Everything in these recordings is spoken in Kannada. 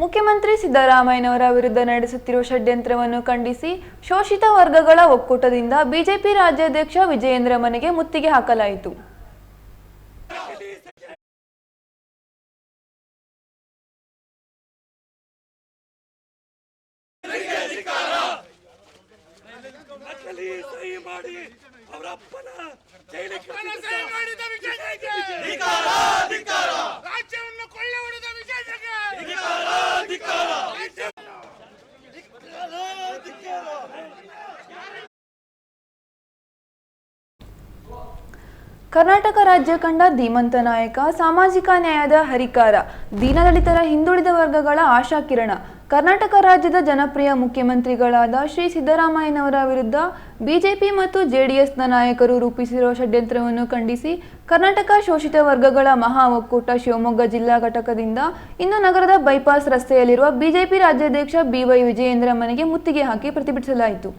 ಮುಖ್ಯಮಂತ್ರಿ ಸಿದ್ದರಾಮಯ್ಯನವರ ವಿರುದ್ಧ ನಡೆಸುತ್ತಿರುವ ಷಡ್ಯಂತ್ರವನ್ನು ಖಂಡಿಸಿ ಶೋಷಿತ ವರ್ಗಗಳ ಒಕ್ಕೂಟದಿಂದ ಬಿಜೆಪಿ ರಾಜ್ಯಾಧ್ಯಕ್ಷ ವಿಜಯೇಂದ್ರ ಮನೆಗೆ ಮುತ್ತಿಗೆ ಹಾಕಲಾಯಿತು. ಅವರಪ್ಪನ ಕರ್ನಾಟಕ ರಾಜ್ಯ ಕಂಡ ಧೀಮಂತ ನಾಯಕ, ಸಾಮಾಜಿಕ ನ್ಯಾಯದ ಹರಿಕಾರ, ದೀನದಲಿತರ ಹಿಂದುಳಿದ ವರ್ಗಗಳ ಆಶಾಕಿರಣ ಕರ್ನಾಟಕ ರಾಜ್ಯದ ಜನಪ್ರಿಯ ಮುಖ್ಯಮಂತ್ರಿಗಳಾದ ಶ್ರೀ ಸಿದ್ದರಾಮಯ್ಯನವರ ವಿರುದ್ಧ ಬಿಜೆಪಿ ಮತ್ತು ಜೆಡಿಎಸ್ನ ನಾಯಕರು ರೂಪಿಸಿರುವ ಷಡ್ಯಂತ್ರವನ್ನು ಖಂಡಿಸಿ ಕರ್ನಾಟಕ ಶೋಷಿತ ವರ್ಗಗಳ ಮಹಾ ಒಕ್ಕೂಟ ಶಿವಮೊಗ್ಗ ಜಿಲ್ಲಾ ಘಟಕದಿಂದ ಇಂದು ನಗರದ ಬೈಪಾಸ್ ರಸ್ತೆಯಲ್ಲಿರುವ ಬಿಜೆಪಿ ರಾಜ್ಯಾಧ್ಯಕ್ಷ ಬಿವೈ ವಿಜಯೇಂದ್ರ ಮನೆಗೆ ಮುತ್ತಿಗೆ ಹಾಕಿ ಪ್ರತಿಭಟಿಸಲಾಯಿತು.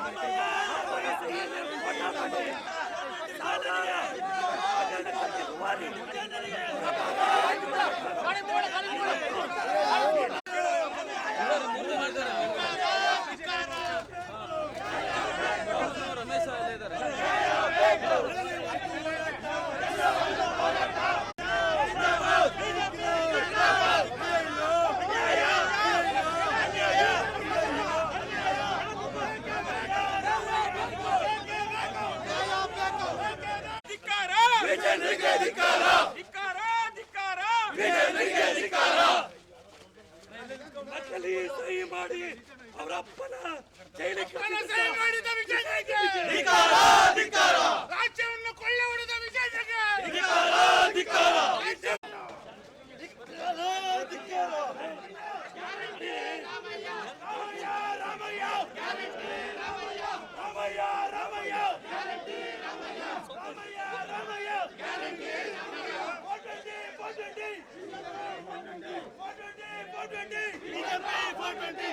Thank you. ನಕಲಿ ಸಹಿ ಮಾಡಿ ಅವರಪ್ಪನ ಜೈಲಿಗೆ for 20!